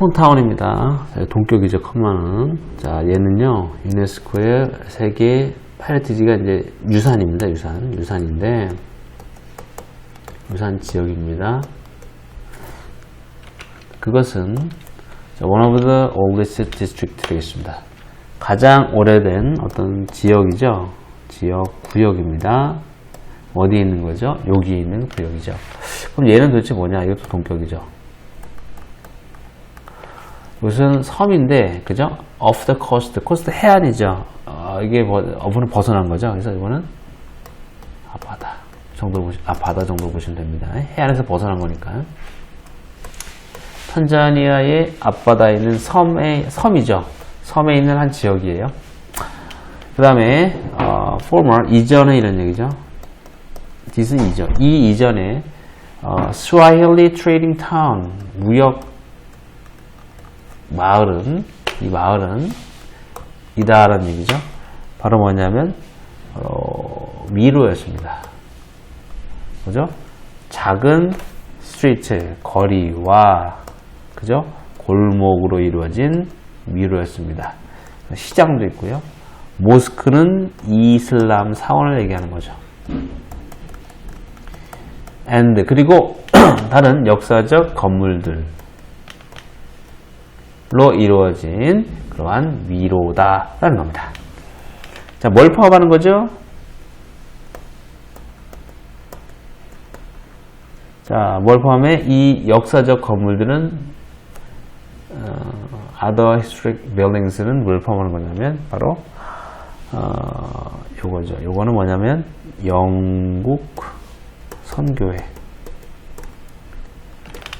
스톤타운입니다. 자, 동격이죠, 컴마는. 자, 얘는요, 유네스코의 세계 파이어티지가 이제 유산입니다, 유산. 유산인데, 유산 지역입니다. 그것은, 자, one of the oldest district 되겠습니다. 가장 오래된 어떤 지역이죠. 지역 구역입니다. 어디에 있는 거죠? 여기에 있는 구역이죠. 그럼 얘는 도대체 뭐냐? 이것도 동격이죠. 무슨 섬인데, 그죠? off the coast, coast 해안이죠. 어, 이게 뭐, 어부는 벗어난 거죠. 그래서 이거는 아, 바다 정도 보시, 아, 바다 정도 보시면 됩니다. 해안에서 벗어난 거니까. 탄자니아의 앞바다에 있는 섬의, 섬이죠. 섬에 있는 한 지역이에요. 그 다음에, 어, former, 이전에 이런 얘기죠. this은 이전. 이 이전에, 어, Swahili Trading Town, 무역 마을은, 이 마을은, 이다라는 얘기죠. 바로 뭐냐면, 어, 미로였습니다. 그죠? 작은 스트리트, 거리와, 그죠? 골목으로 이루어진 미로였습니다. 시장도 있고요. 모스크는 이슬람 사원을 얘기하는 거죠. and 그리고 다른 역사적 건물들 로 이루어진 그러한 미로다라는 겁니다. 자, 뭘 포함하는 거죠? 자, 뭘 포함해? 이 역사적 건물들은 어, other historic buildings는 뭘 포함하는 거냐면 바로 어, 요거죠. 요거는 뭐냐면 영국 선교회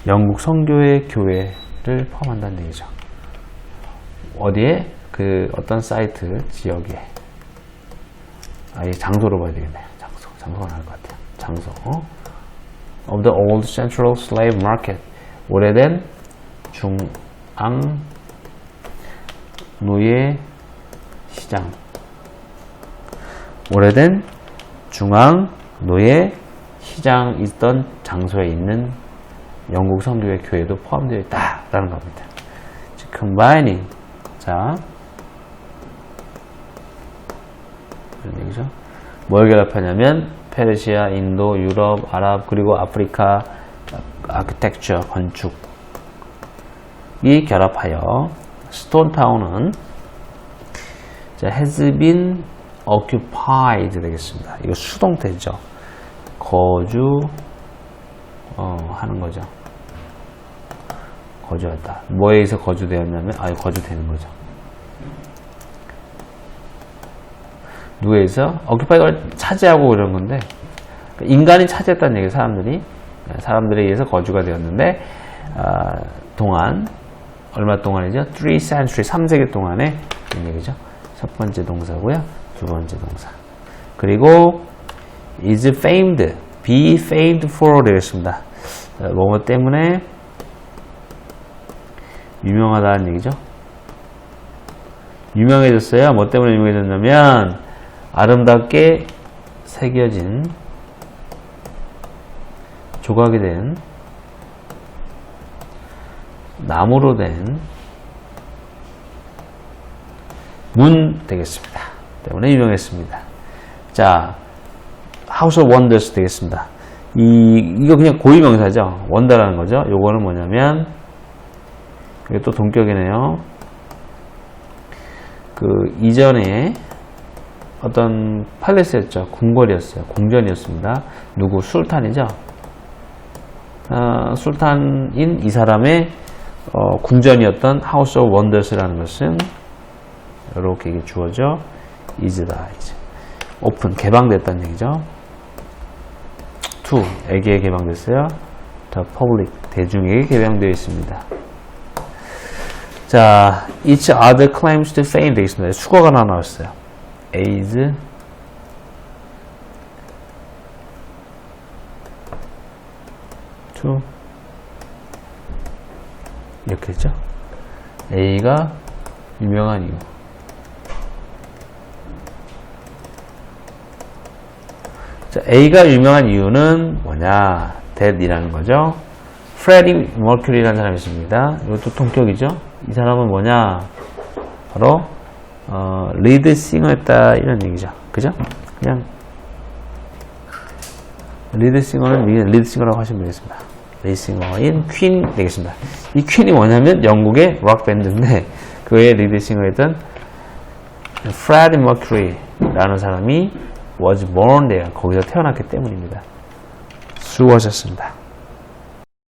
영국 선교회 교회를 포함한다는 얘기죠. 어디에? 그 어떤 사이트 지역에 아예 장소로 봐야 되겠네요. 장소. 장소가 나을 것 같아요. 장소. 어? of the old central slave market. 오래된 중앙 노예 시장. 오래된 중앙 노예 시장 있던 장소에 있는 영국 선교회 교회도 포함되어 있다라는 겁니다. 즉, combining. 자, 이런 얘기죠. 뭘 결합하냐면 페르시아, 인도, 유럽, 아랍 그리고 아프리카 아키텍처 건축이 결합하여 스톤타운은 자, has been occupied 되겠습니다. 이거 수동태죠. 거주 어, 하는 거죠. 거주했다. 뭐에 의해서 거주되었냐면 아, 거주되는 거죠. 누에서 occupied가 차지하고 이런 건데 그러니까 인간이 차지했다는 얘기예요. 사람들이 사람들에 의해서 거주가 되었는데 아, 동안 얼마 동안이죠? 3 century 3세기 동안에 얘기죠. 첫 번째 동사고요. 두 번째 동사. 그리고 is famed, be famed for 되겠습니다. 뭐뭐 때문에 유명하다는 얘기죠. 유명해졌어요. 뭐 때문에 유명해졌냐면 아름답게 새겨진 조각이 된 나무로 된 문 되겠습니다. 때문에 유명했습니다. 자, House of Wonders 되겠습니다. 이, 이거 그냥 고유명사죠. 원다라는 거죠. 요거는 뭐냐면, 이게 또 동격이네요. 그, 이전에 어떤 팔레스였죠. 궁궐이었어요. 궁전이었습니다. 누구? 술탄이죠. 어, 술탄인 이 사람의 어, 궁전이었던 하우스 오브 원더스라는 것은 이렇게 주어져 이즈다 이제 오픈 개방됐다는 얘기죠. 투 에게 개방됐어요. 더 퍼블릭 대중에게 개방되어 있습니다. 자, each other claims to fame 되겠습니다. 수거가 하나 나왔어요. is to 이렇게 했죠. A가 유명한 이유. 자, A가 유명한 이유는 뭐냐? that이라는 거죠. 프레디 머큐리라는 사람이 있습니다. 이것도 동격이죠. 이 사람은 뭐냐? 바로 어, 리드 싱어였다 이런 얘기죠. 그죠? 그냥 리드 싱어는 리- 리드 싱어라고 하시면 되겠습니다. 리드 싱어인 퀸 되겠습니다. 이 퀸이 뭐냐면 영국의 록 밴드인데 그의 리드 싱어였던 프레디 머큐리라는 사람이 was born there 거기서 태어났기 때문입니다. 수고하셨습니다.